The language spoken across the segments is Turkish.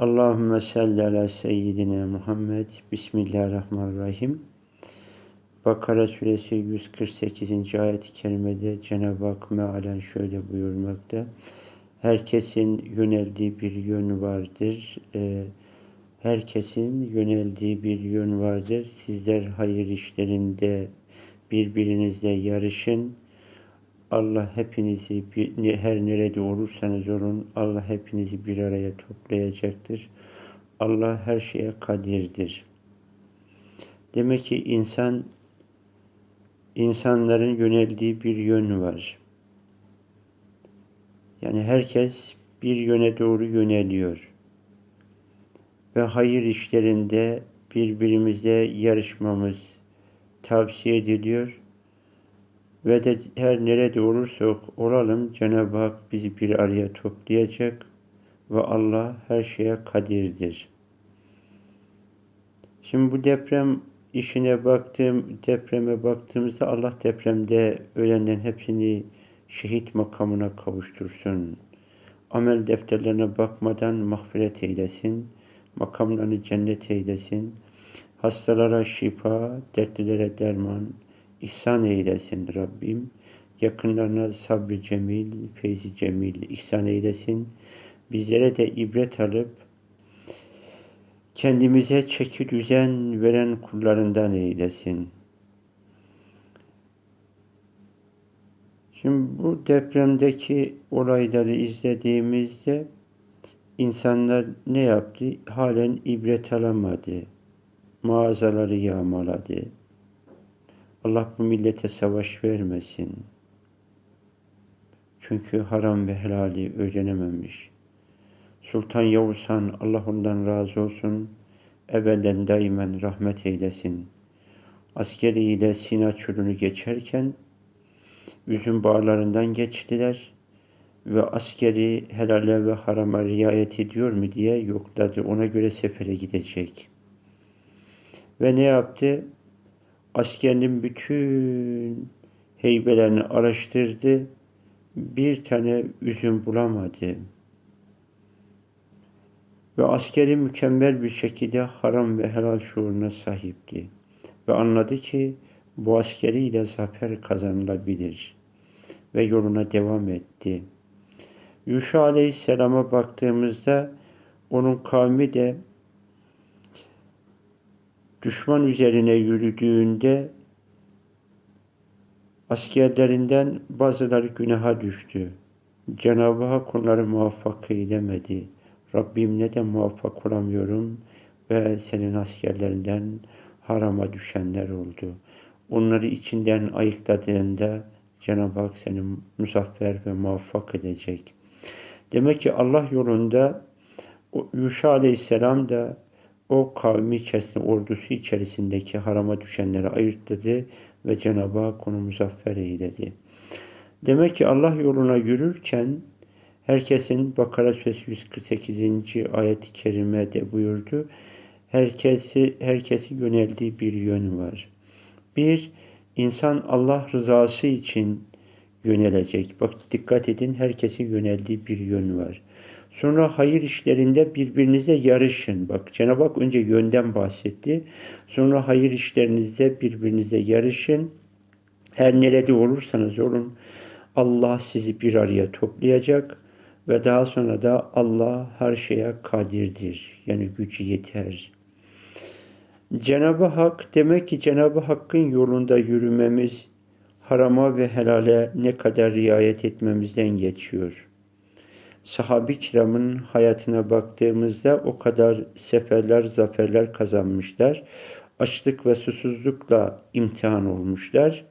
Allahümme salli ala seyyidina Muhammed. Bismillahirrahmanirrahim. Bakara suresi 148. ayet-i kerimede Cenab-ı Hak mealen şöyle buyurmakta. Herkesin yöneldiği bir yön vardır. Ee, herkesin yöneldiği bir yön vardır. Sizler hayır işlerinde birbirinizle yarışın. Allah hepinizi her nerede olursanız olun Allah hepinizi bir araya toplayacaktır. Allah her şeye kadirdir. Demek ki insan insanların yöneldiği bir yön var. Yani herkes bir yöne doğru yöneliyor. Ve hayır işlerinde birbirimizle yarışmamız tavsiye ediliyor ve de her nerede olursak olalım Cenab-ı Hak bizi bir araya toplayacak ve Allah her şeye kadirdir. Şimdi bu deprem işine baktığım, depreme baktığımızda Allah depremde ölenlerin hepsini şehit makamına kavuştursun. Amel defterlerine bakmadan mağfiret eylesin. Makamlarını cennet eylesin. Hastalara şifa, dertlilere derman, ihsan eylesin Rabbim. Yakınlarına sabrı cemil, feyzi cemil ihsan eylesin. Bizlere de ibret alıp kendimize çeki düzen veren kullarından eylesin. Şimdi bu depremdeki olayları izlediğimizde insanlar ne yaptı? Halen ibret alamadı. Mağazaları yağmaladı Allah bu millete savaş vermesin. Çünkü haram ve helali öğrenememiş. Sultan Yavuz Han, Allah ondan razı olsun, ebeden daimen rahmet eylesin. Askeriyle Sina çölünü geçerken, üzüm bağlarından geçtiler ve askeri helale ve harama riayet ediyor mu diye yokladı. Ona göre sefere gidecek. Ve ne yaptı? Askerinin bütün heybelerini araştırdı. Bir tane üzüm bulamadı. Ve askeri mükemmel bir şekilde haram ve helal şuuruna sahipti. Ve anladı ki bu askeriyle zafer kazanılabilir. Ve yoluna devam etti. Yuşa Aleyhisselam'a baktığımızda onun kavmi de düşman üzerine yürüdüğünde askerlerinden bazıları günaha düştü. Cenab-ı Hak onları muvaffak eylemedi. Rabbim neden muvaffak olamıyorum ve senin askerlerinden harama düşenler oldu. Onları içinden ayıkladığında Cenab-ı Hak seni muzaffer ve muvaffak edecek. Demek ki Allah yolunda Yuşa Aleyhisselam da o kavmi içerisinde, ordusu içerisindeki harama düşenleri ayırtladı ve Cenab-ı Hak onu muzaffer eyledi. Demek ki Allah yoluna yürürken herkesin Bakara Suresi 148. ayet-i kerimede buyurdu. Herkesi, herkesi yöneldiği bir yön var. Bir, insan Allah rızası için yönelecek. Bak dikkat edin herkesin yöneldiği bir yön var. Sonra hayır işlerinde birbirinize yarışın. Bak Cenab-ı Hak önce yönden bahsetti. Sonra hayır işlerinizde birbirinize yarışın. Her nerede olursanız olun Allah sizi bir araya toplayacak ve daha sonra da Allah her şeye kadirdir. Yani gücü yeter. Cenab-ı Hak demek ki Cenab-ı Hakk'ın yolunda yürümemiz harama ve helale ne kadar riayet etmemizden geçiyor sahabi kiramın hayatına baktığımızda o kadar seferler, zaferler kazanmışlar. Açlık ve susuzlukla imtihan olmuşlar.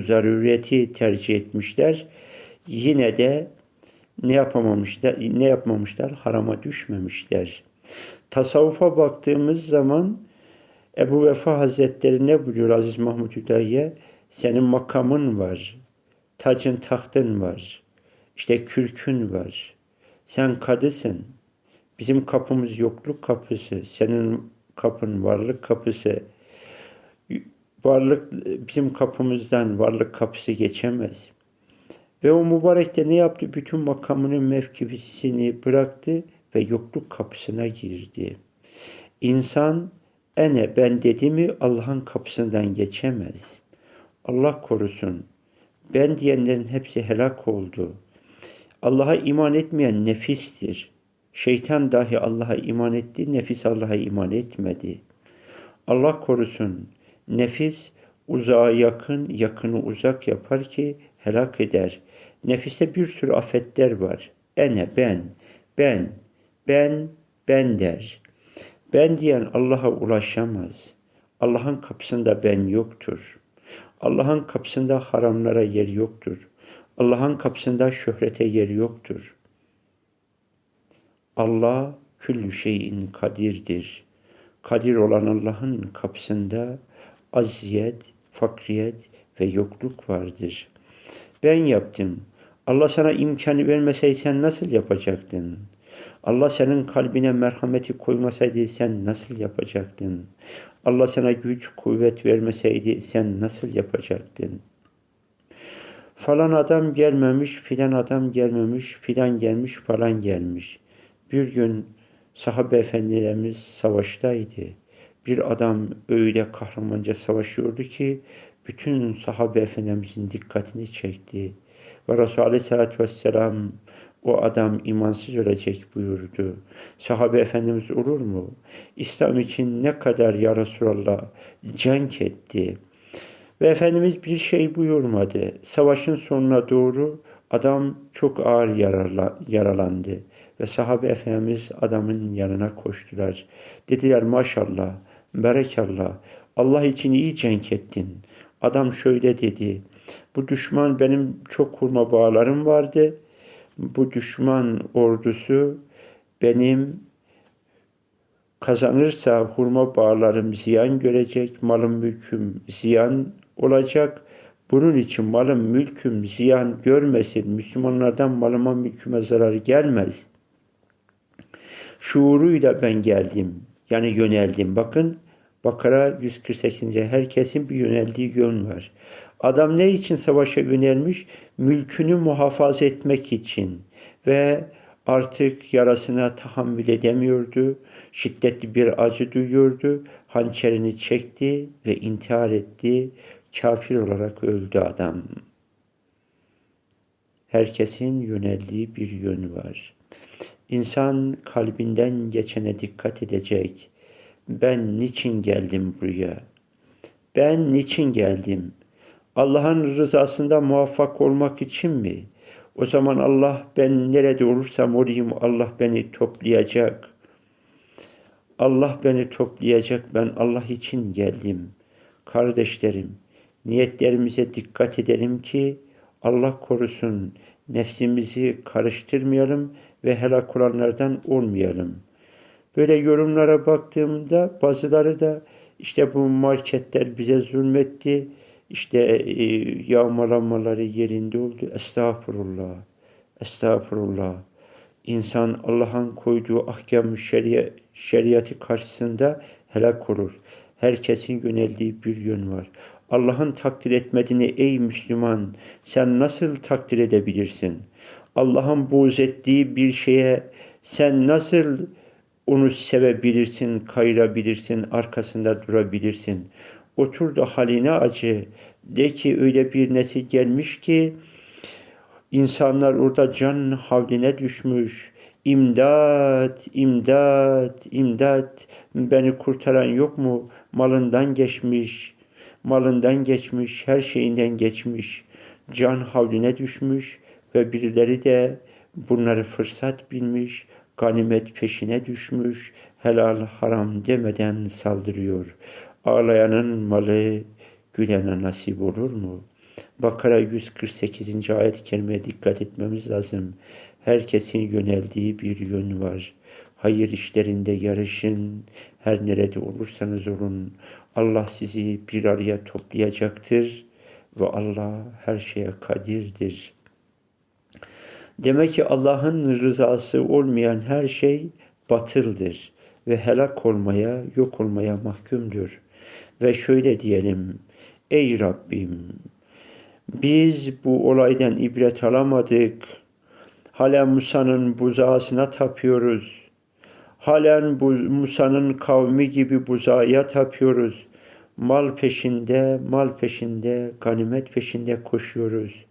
Zaruriyeti tercih etmişler. Yine de ne yapamamışlar, ne yapmamışlar? Harama düşmemişler. Tasavvufa baktığımız zaman Ebu Vefa Hazretleri ne buyuruyor Aziz Mahmud Hüdayi'ye? Senin makamın var, tacın tahtın var. İşte kürkün var. Sen kadısın. Bizim kapımız yokluk kapısı. Senin kapın varlık kapısı. Varlık bizim kapımızdan varlık kapısı geçemez. Ve o mübarek de ne yaptı? Bütün makamının mevkifisini bıraktı ve yokluk kapısına girdi. İnsan ene ben dedi mi Allah'ın kapısından geçemez. Allah korusun. Ben diyenlerin hepsi helak oldu. Allah'a iman etmeyen nefistir. Şeytan dahi Allah'a iman etti, nefis Allah'a iman etmedi. Allah korusun. Nefis uzağa yakın, yakını uzak yapar ki helak eder. Nefise bir sürü afetler var. Ene, ben, ben, ben, ben der. Ben diyen Allah'a ulaşamaz. Allah'ın kapısında ben yoktur. Allah'ın kapısında haramlara yer yoktur. Allah'ın kapısında şöhrete yer yoktur. Allah küllü şeyin kadirdir. Kadir olan Allah'ın kapısında aziyet, fakriyet ve yokluk vardır. Ben yaptım. Allah sana imkanı vermeseydi sen nasıl yapacaktın? Allah senin kalbine merhameti koymasaydı sen nasıl yapacaktın? Allah sana güç, kuvvet vermeseydi sen nasıl yapacaktın? Falan adam gelmemiş, filan adam gelmemiş, filan gelmiş, falan gelmiş. Bir gün sahabe efendilerimiz savaştaydı. Bir adam öyle kahramanca savaşıyordu ki bütün sahabe efendimizin dikkatini çekti. Ve Resulü Aleyhisselatü Vesselam o adam imansız ölecek buyurdu. Sahabe Efendimiz olur mu? İslam için ne kadar ya Resulallah cenk etti. Ve Efendimiz bir şey buyurmadı. Savaşın sonuna doğru adam çok ağır yaralandı. Ve sahabe Efendimiz adamın yanına koştular. Dediler maşallah, berekallah, Allah için iyi cenk ettin. Adam şöyle dedi. Bu düşman benim çok kurma bağlarım vardı. Bu düşman ordusu benim kazanırsa hurma bağlarım ziyan görecek, malım mülküm ziyan olacak. Bunun için malım mülküm ziyan görmesin, Müslümanlardan malıma mülküme zarar gelmez. Şuuruyla ben geldim, yani yöneldim. Bakın Bakara 148. herkesin bir yöneldiği yön var. Adam ne için savaşa yönelmiş? Mülkünü muhafaza etmek için ve artık yarasına tahammül edemiyordu. Şiddetli bir acı duyuyordu. Hançerini çekti ve intihar etti. Kafir olarak öldü adam. Herkesin yöneldiği bir yön var. İnsan kalbinden geçene dikkat edecek. Ben niçin geldim buraya? Ben niçin geldim? Allah'ın rızasında muvaffak olmak için mi? O zaman Allah ben nerede olursam olayım Allah beni toplayacak. Allah beni toplayacak. Ben Allah için geldim. Kardeşlerim, niyetlerimize dikkat edelim ki Allah korusun nefsimizi karıştırmayalım ve helak olanlardan olmayalım. Böyle yorumlara baktığımda bazıları da işte bu marketler bize zulmetti, işte e, yağmalanmaları yerinde oldu. Estağfurullah. Estağfurullah. İnsan Allah'ın koyduğu ahkam şeria, şeriatı karşısında helak olur. Herkesin yöneldiği bir yön var. Allah'ın takdir etmediğini ey Müslüman sen nasıl takdir edebilirsin? Allah'ın buğz ettiği bir şeye sen nasıl onu sevebilirsin, kayırabilirsin, arkasında durabilirsin. Otur da haline acı. De ki öyle bir nesil gelmiş ki insanlar orada can havline düşmüş. İmdat, imdat, imdat. Beni kurtaran yok mu? Malından geçmiş, malından geçmiş, her şeyinden geçmiş. Can havline düşmüş ve birileri de bunları fırsat bilmiş, ganimet peşine düşmüş, helal haram demeden saldırıyor. Ağlayanın malı gülene nasip olur mu? Bakara 148. ayet-i kerimeye dikkat etmemiz lazım. Herkesin yöneldiği bir yön var. Hayır işlerinde yarışın. Her nerede olursanız olun. Allah sizi bir araya toplayacaktır ve Allah her şeye kadirdir. Demek ki Allah'ın rızası olmayan her şey batıldır ve helak olmaya, yok olmaya mahkumdur. Ve şöyle diyelim, ey Rabbim biz bu olaydan ibret alamadık. Halen Musa'nın buzağısına tapıyoruz. Halen bu Musa'nın kavmi gibi buzağa tapıyoruz. Mal peşinde, mal peşinde, ganimet peşinde koşuyoruz.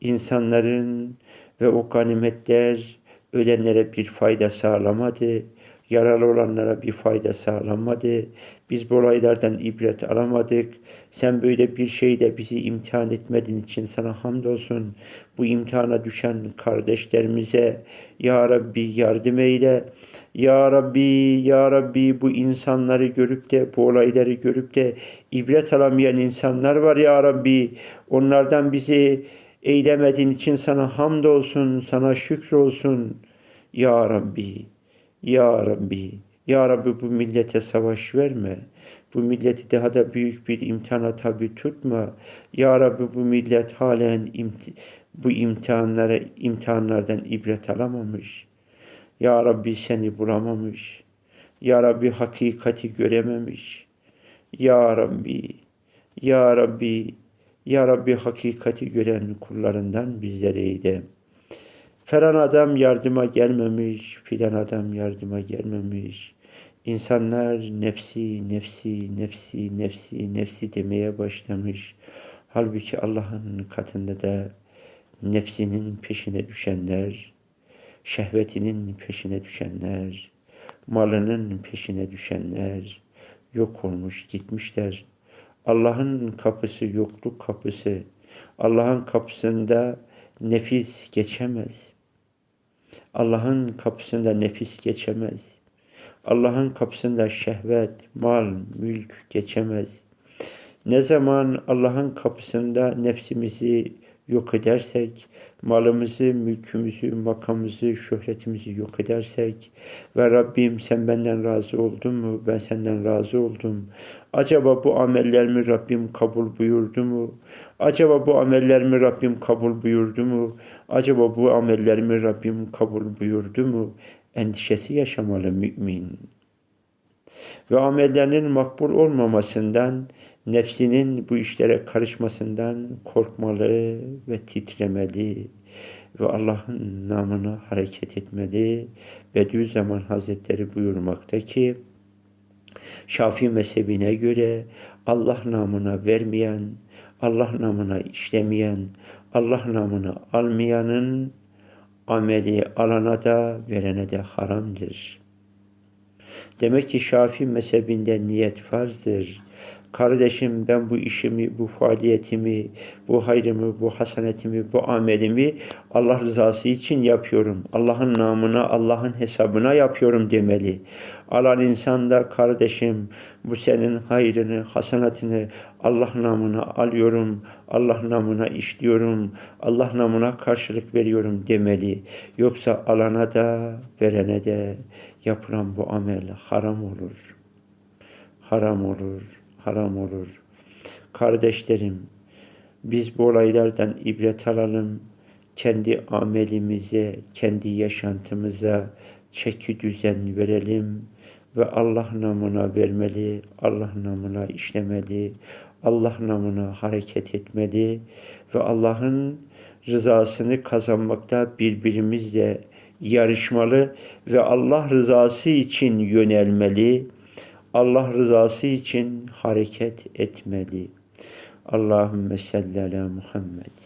İnsanların ve o ganimetler ölenlere bir fayda sağlamadı. Yaralı olanlara bir fayda sağlamadı. Biz bu olaylardan ibret alamadık. Sen böyle bir şeyde bizi imtihan etmediğin için sana hamdolsun. Bu imtihana düşen kardeşlerimize Ya Rabbi yardım eyle. Ya Rabbi, Ya Rabbi bu insanları görüp de bu olayları görüp de ibret alamayan insanlar var Ya Rabbi. Onlardan bizi eylemediğin için sana hamdolsun, sana şükür olsun. Ya Rabbi, Ya Rabbi, Ya Rabbi bu millete savaş verme. Bu milleti daha da büyük bir imtihana tabi tutma. Ya Rabbi bu millet halen imti bu imtihanlara, imtihanlardan ibret alamamış. Ya Rabbi seni bulamamış. Ya Rabbi hakikati görememiş. Ya Rabbi, Ya Rabbi, Ya Rabbi hakikati gören kullarından bizleri eyle. Falan adam yardıma gelmemiş, filan adam yardıma gelmemiş. İnsanlar nefsi, nefsi, nefsi, nefsi, nefsi demeye başlamış. Halbuki Allah'ın katında da nefsinin peşine düşenler, şehvetinin peşine düşenler, malının peşine düşenler yok olmuş gitmişler. Allah'ın kapısı yokluk kapısı. Allah'ın kapısında nefis geçemez. Allah'ın kapısında nefis geçemez. Allah'ın kapısında şehvet, mal, mülk geçemez. Ne zaman Allah'ın kapısında nefsimizi yok edersek, malımızı, mülkümüzü, makamımızı, şöhretimizi yok edersek ve Rabbim sen benden razı oldun mu? Ben senden razı oldum. Acaba bu amellerimi Rabbim kabul buyurdu mu? Acaba bu amellerimi Rabbim kabul buyurdu mu? Acaba bu amellerimi Rabbim kabul buyurdu mu? Endişesi yaşamalı mümin. Ve amellerinin makbul olmamasından, nefsinin bu işlere karışmasından korkmalı ve titremeli ve Allah'ın namına hareket etmeli. Bediüzzaman Hazretleri buyurmakta ki, Şafii mezhebine göre Allah namına vermeyen, Allah namına işlemeyen, Allah namına almayanın ameli alana da verene de haramdır. Demek ki Şafii mezhebinde niyet farzdır. Kardeşim ben bu işimi, bu faaliyetimi, bu hayrımı, bu hasanetimi, bu amelimi Allah rızası için yapıyorum. Allah'ın namına, Allah'ın hesabına yapıyorum demeli. Alan insan da kardeşim bu senin hayrını, hasanatını Allah namına alıyorum, Allah namına işliyorum, Allah namına karşılık veriyorum demeli. Yoksa alana da verene de yapılan bu amel haram olur. Haram olur haram olur. Kardeşlerim, biz bu olaylardan ibret alalım. Kendi amelimize, kendi yaşantımıza çeki düzen verelim ve Allah namına vermeli, Allah namına işlemeli, Allah namına hareket etmeli ve Allah'ın rızasını kazanmakta birbirimizle yarışmalı ve Allah rızası için yönelmeli Allah rızası için hareket etmeli. Allahümme salli ala Muhammed.